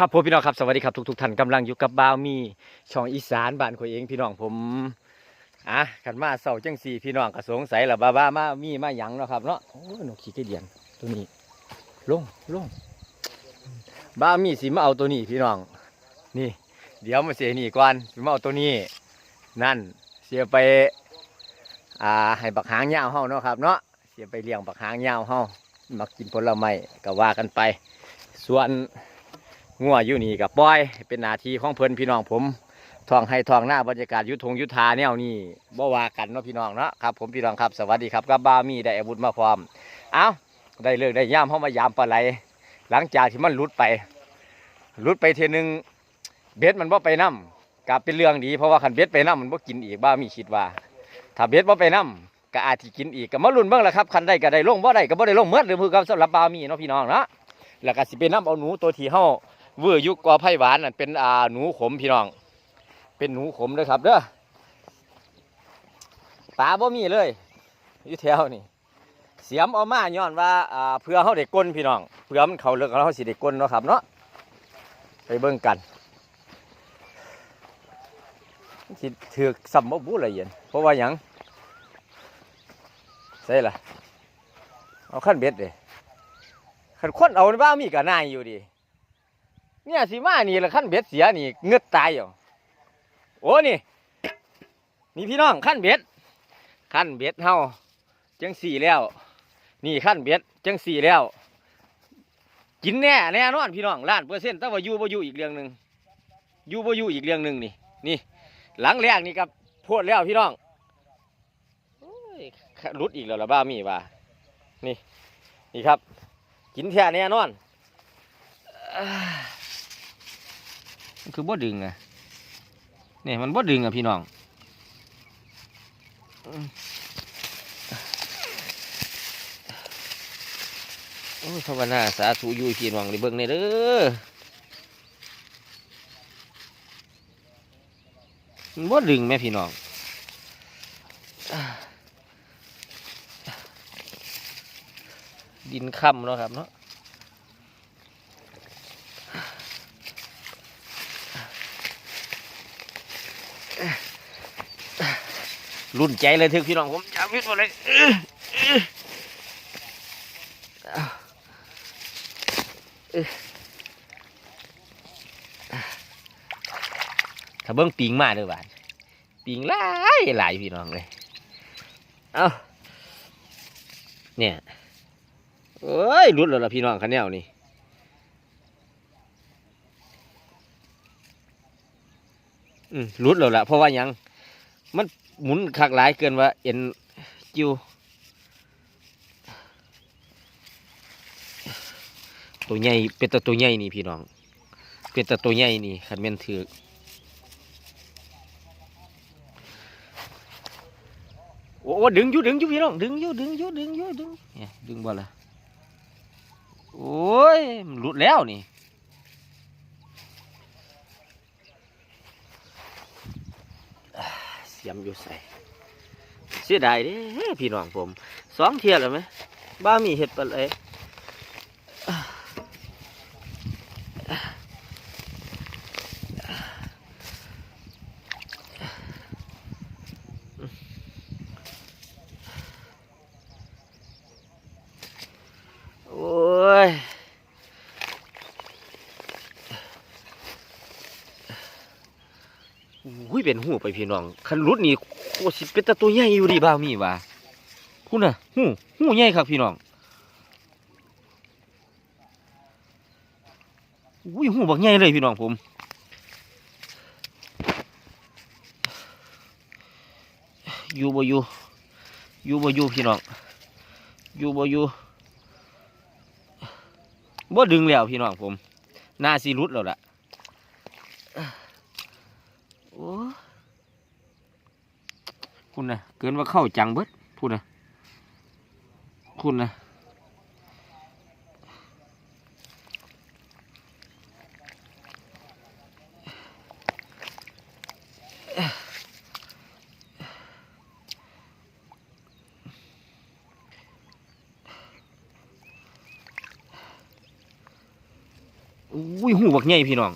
ครับผมพี่น้องครับสวัสดีครับทุกทุกๆท่านกำลังอยู่กับบ่าวมีช่องอีสานบ้านข่อยเองพี่น้องผมอะขันมาเสาจังสี่พี่น้องก็สงสัยละบ้าบ้ามามีมาหยังเนาะครับเนาะโอ้ยนกขี้ไก่เดียนตัวนี้ลงลงบ้ามีสิมาเอาตัวนี้พี่น้องนี่ เดี๋ยวมาเสียนี่ก่อนสิมาเอาตัวนี้ นั่นเสียไปอ่าให้บักหางยาวเฮาเนาะครับเนาะเสียไปเลี้ยงบักหางยาวเฮามักกินผลไม้ก็ว่ากันไป ส่วน งัวอยู่นี่กับปล่อย เป็นนาทีของเพิ่นพี่น้องผมทองให้ทองหน้าบรรยากาศยุทธงยุทธาแนวนี้บ่ว่ากันเนาะพี่น้องเนาะครับผมพี่น้องครับสวัสดีครับกับบามีได้อาวุธมาพร้อมเอาได้เลิกได้ย่ามเข้ามายามปลาไหล หลังจากที่มันหลุดไปหลุดไปเทนึงเบ็ดมันบ่ไปนํกลับเป็นเรื่องดี เพราะว่าคันเบ็ดไปนํมันบ่กินอีกบ้ามีคิดว่า ถ้าเบ็ดบ่ไปนํก็อาจสิกินอีกก็มาลุ้นเบิ่งละครับคันได้ก็ได้ลงบ่ได้ก็บ่ได้ลงเมื่อหรือมือกับสำหรับบามีเนาะพี่น้องเนาะแล้วก็สิไปนํเอาหนูตัวที่เฮา เวอร์ยุกกอไผ่หวานนั่นเป็นอ่าหนูขมพี่น้อง เป็นหนูขมเด้อครับเด้อปลาบ่มีเลยอยู่แถวนี่เสียมเอามาย้อนว่าอ่าเพื่อเฮาได้ก้นพี่น้องเพื่อมันเขาเลิกเฮาสิได้ก้นเนาะครับเนาะไปเบิ่งกันสิถือกสัมบบูละเอียดเพราะว่าหยังใช่ล่ะเอาขั้นเบ็ดเด้ขั้นคนเอาในบ้ามีก็นายอยู่ดี เนี่ยสิมานี่ละขั้นเบ็ดเสียนี่เงือดตายอยู่โอ้นี่นี่พี่น้องขั้นเบ็ดขั้นเบ็ดเฮาจังสี่แล้ว นี่ขั้นเบ็ดจังสี่แล้วกินแน่แน่นอนพี่น้องล้านเปอร์เซ็นต์แต่ว่าอยู่บ่อยู่อีกเรื่องหนึ่งอยู่บ่อยู่อีกเรื่องหนึ่งนี่นี่หลังแรกนี่ครับโพดแล้วพี่น้องโอ้ยหลุดอีกแล้วละบ้ามีว่านี่นี่ครับ กินแท้แน่นอน มันคือบ่ดึงอะเนี่ยมันบ่ดึงอะพี่น้องโอ้ยภาวนาสาธุยู่พี่น้องได้เบิ่งในเด้อมันบ่ดึงแม่พี่น้องดินค่ำเนาะครับเนาะ รุ่นใจเลยถึงพี่น้องผมจะวิทย์หมดเลยอื้ออื้อเบื้อถ้าเบิ้งปิงมาเด้อบ้านปิงหลายหลายพี่น้องเลยเอาเนี่ยโอ้ยรุดแล้วล่ะพี่น้องคันแนวนี่อืมรุดแล้วล่ะเพราะว่ายังมัน หมุนคักหลายเกินว่าเอ็นจิวตัวใหญ่เป็นแต่ตัวใหญ่นี่พี่น้อง เป็นแต่ตัวใหญ่นี่ขันแม่นถือโอ้โอ้ดึงอยู่ดึงอยู่พี่น้องดึงอยู่ดึงอยู่ดึงอยู่ดึงเนี่ยดึงบ่ละโอ้ยหลุดแล้วนี่ สียมอยู่ใส่เสียดายเด้พี่น้องผมสองเทียแล้วไหมบ้ามีเห็ดปลาไหลโอ้ย อุ้ย เป็นหูไปพี่น้องคันรุดนี่โคสิเป็นตตัวใหญ่อยู่ดีบ้ามีว่าคุณน่ะหูหูใหญ่ครับพี่น้องอุ้ยหูบักใหญ่เลยพี่น้องผมอยู่บ่อยู่อยู่บ่อยู่พี่น้องอยู่บ่อยู่บ่ดึงแล้วพี่น้องผมหน้าสีรุดแล้วล่ะโอ้ คุณนะเกินว่าเข้าจังเบิดพูดนะคุณนะอุ้ยหูบักใหญ่พี่น้อง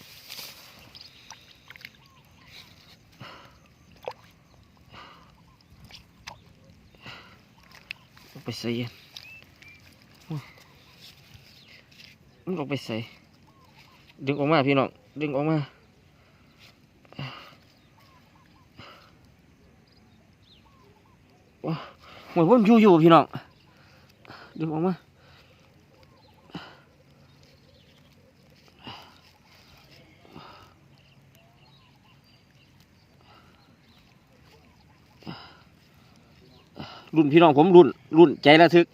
เอา ไปใส่อุ้ยมันออกไปใส่ ดึงออกมาพี่น้อง ดึงออกมาว้เหมือนว่ามันอยู่อยู่พี่น้อง ดึงออกมารุ่นพี่น้องผมรุ่น รุ่นใจระทึก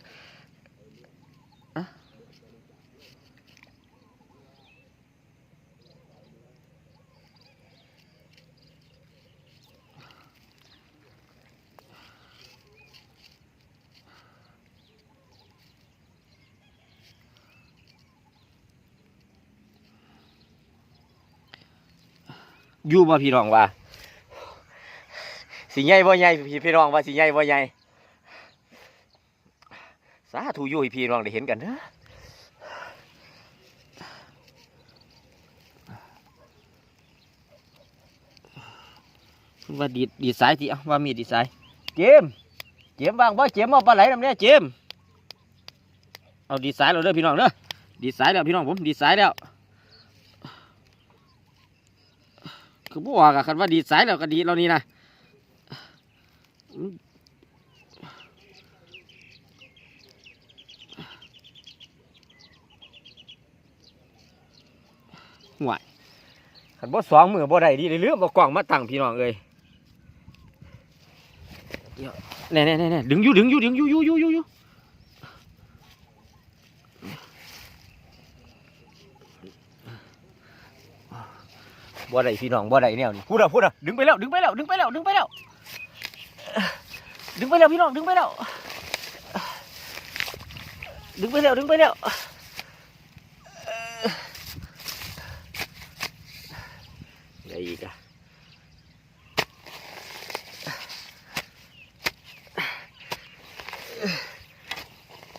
อยู่บ่พี่น้องว่า สิใหญ่บ่ใหญ่พี่พี่น้องว่าสิใหญ่บ่ใหญ่ สาธุอยู่ให้พี่น้องได้เห็นกันเถอะว่าดีดดีดสายทีเอาว่ามีดีดสายเจมส์เจมส์วางบ่เจมส์เอาปลาไหลนำเนี่ยเจมส์เอาดีดสายเราเด้อพี่น้องเด้อดีดสายแล้วพี่น้องผมดีดสายแล้วคือบ่ว่ากันคันว่าดีดสายแล้วก็ดีดเรานี่นะ ห่วย ขันบ่สองมือบ่ได้ดีเลยเรื่องบ่กล่องมาตั้งพี่น้องเอ้ยเดี๋ยวแน่แน่แน่แน่ดึงอยู่ดึงอยู่ดึงอยู่อยู่อยู่อยู่อยู่บ่ได้พี่น้องบ่ได้แนวนี้พูดอะพูดอะดึงไปแล้วดึงไปแล้วดึงไปแล้วดึงไปแล้วดึงไปแล้วพี่น้องดึงไปแล้วดึงไปแล้วดึงไปแล้ว ได้อีกอะ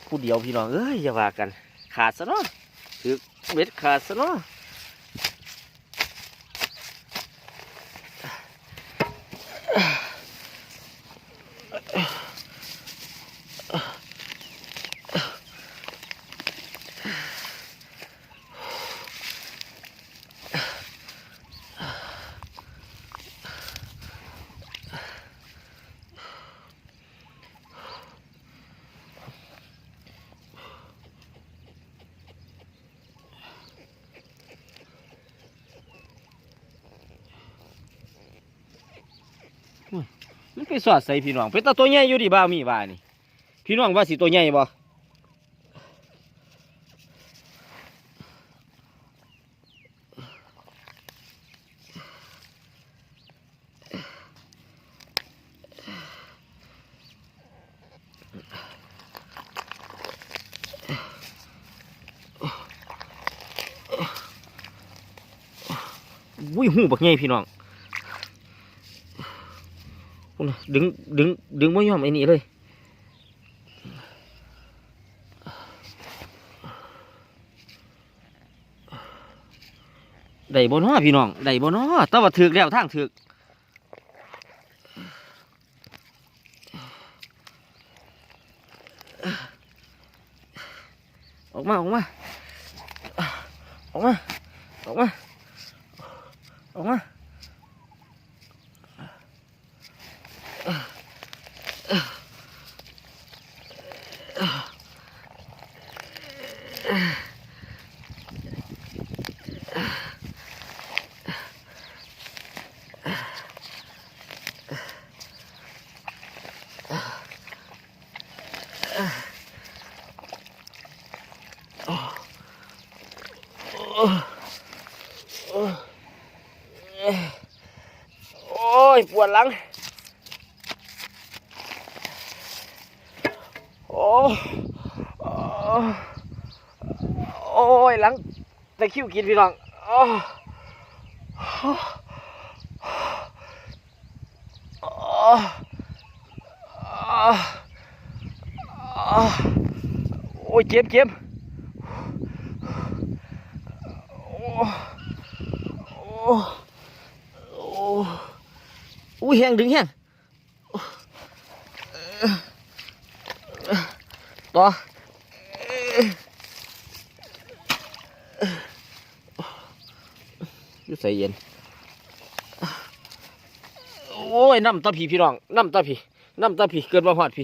ผู้เดียวพี่น้องเอ้ยอย่าว่ากัน ขาดซะเนาะถือเม็ดขาดซะเนาะ ไปสอดใส่พี่น้องเป็นตาตัวใหญ่อยู่ดิบ้ามีบ้านี่พี่น้องว่าสิตัวใหญ่บ่วุ้ยหูบักใหญ่พี่น้อง ดึงดึงดึงไม่ยอมไอ้นี่เลยได้บ่น้อพี่น้องได้บ่น้อแต่ว่าถึกแล้วทางถึกออกมาออกมาออกมาออกมาออกมา วนหลัง โอ้โอ้ยหลังตะคิวกินพี่น้องโอ้โอ้ยเจ็บเจ็บโอ้โอ้ อุ้ยแหงดึงแหงต่อยุ่ใส่เย็น โอ้ยน้ำตาผีพี่น้องน้ำตาผีน้ำตาผีเกิดมาพอดผี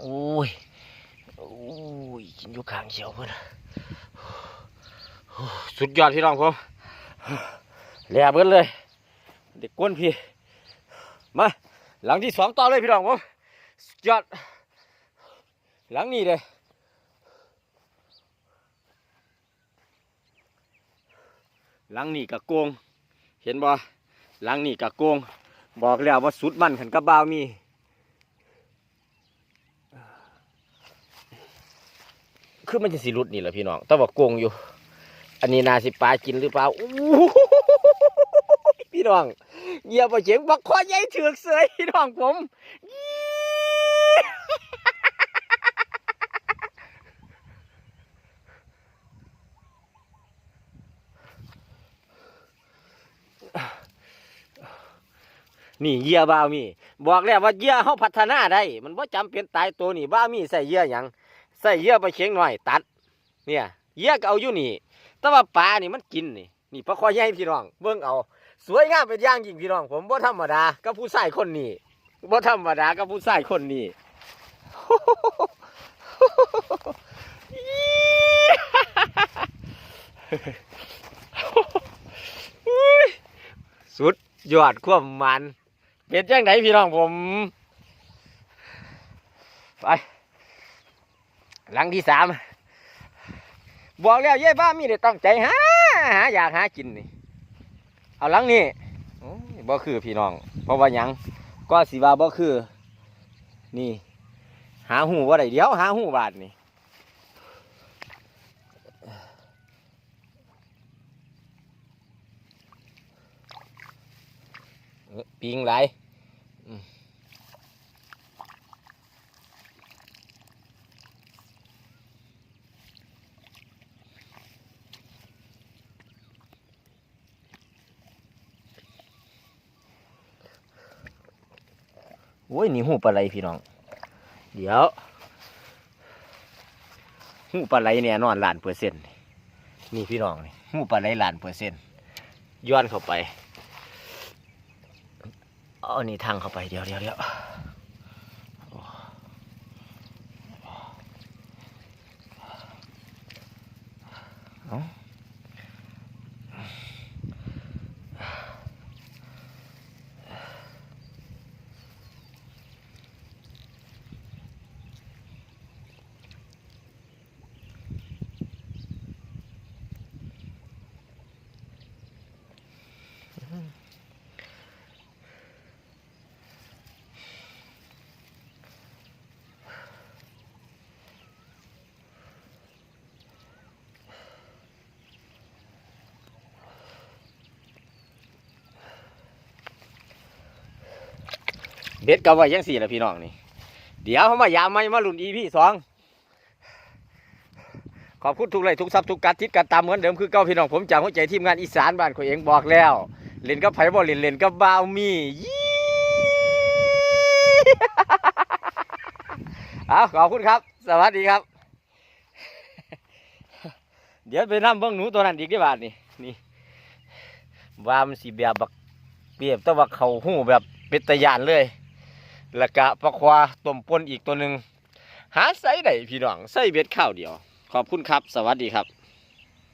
โอ้ย โอ้ย กินอยู่ข้างเขียวเพื่อนสุดยอดพี่น้องผมแหล่เบิดเลย เด็กก้นพี่ มา หลังที่สองต่อเลยพี่น้องผมสุดยอด หลังนี้เลยหลังนี่กะโกง เห็นบ่หลังนี่กะโกง บอกแล้วว่าสุดมันขันกระบ่าวมีคือมันจะสิรุดนี่แหละพี่น้องแต่ว่าโกงอยู่ อันนี้นาสิปลากินหรือเปล่าพี่น้องเหยียบเฉียงบักคอใหญ่เถือกเสยพี่น้องผม นี่เยื่อบ้ามีบอกแล้วว่าเยื่อเขาพัฒนาได้ มันว่าจำเป็นตายตัวนี่บ้ามีใส่เยื่อหยังใส่เยื่อไปเฉียงหน่อยตัด เนี่ยเยื่อก็เอาอยู่นี่ แต่ว่าปลานี่มันกินนี่นี่ปลาคอใหญ่พี่น้องเบิ่งเอา สวยงามเป็นอย่างยิ่งพี่น้อง ผมบ่ธรรมดากับผู้ชายคนนี้บ่ธรรมดากับผู้ชายคนนี้สุดยอดความมัน เป็นจังไดพี่น้องผม ไป หลังที่สามบอกแล้วเย้บ้ามีแต่ตั้งใจหาหาอยากหากินนี่เอาหลังนี้โอ้ยบ่คือพี่น้อง เพราะว่ายังก็สิว่าบ่คือ นี่ หาหูว่าได้เดี๋ยว หาหูบาทนี่เอ้อ ปิงไหลายอืมโอ้ยนี่หูปลาไหลพี่น้อง เดี๋ยวหูปลาไหลเนี่ยนอนหลานเปอร์เซ็นต์นี่พี่น้องนี่หูปลาไหลหลานเปอร์เซ็นต์ย้อนเข้าไป เอานี่ทางเข้าไปเดี๋ยวเดี๋ยวเดี๋ยว เบ็ดก็ไว้ยังสี่ละพี่น้องนี่ เดี๋ยวเขามายามไม่มาลุ่นอีพี่สองขอบคุณทุกไลค์ทุกซับทุกการทิศการตามเหมือนเดิมคือเก้าพี่น้องผมจากหัวใจทีมงานอีสานบ้านขอยเองบอกแล้วเล่นกับไผ่บ่เล่นเล่นกับบาวมียี่เอาขอบคุณครับ สวัสดีครับ เดี๋ยวไปนั่งเบิ้งหนูตัวนั้นอีกที่บาทนี่นี่วามสีแบบบักเปียบแต่ว่าเขาหูแบบเป็นตะยานเลย แล้วก็ปลาควาต้มป่นอีกตัวหนึ่งหาใส่ได้พี่น้องใส่เบ็ดข้าวเดียว ขอบคุณครับ สวัสดีครับ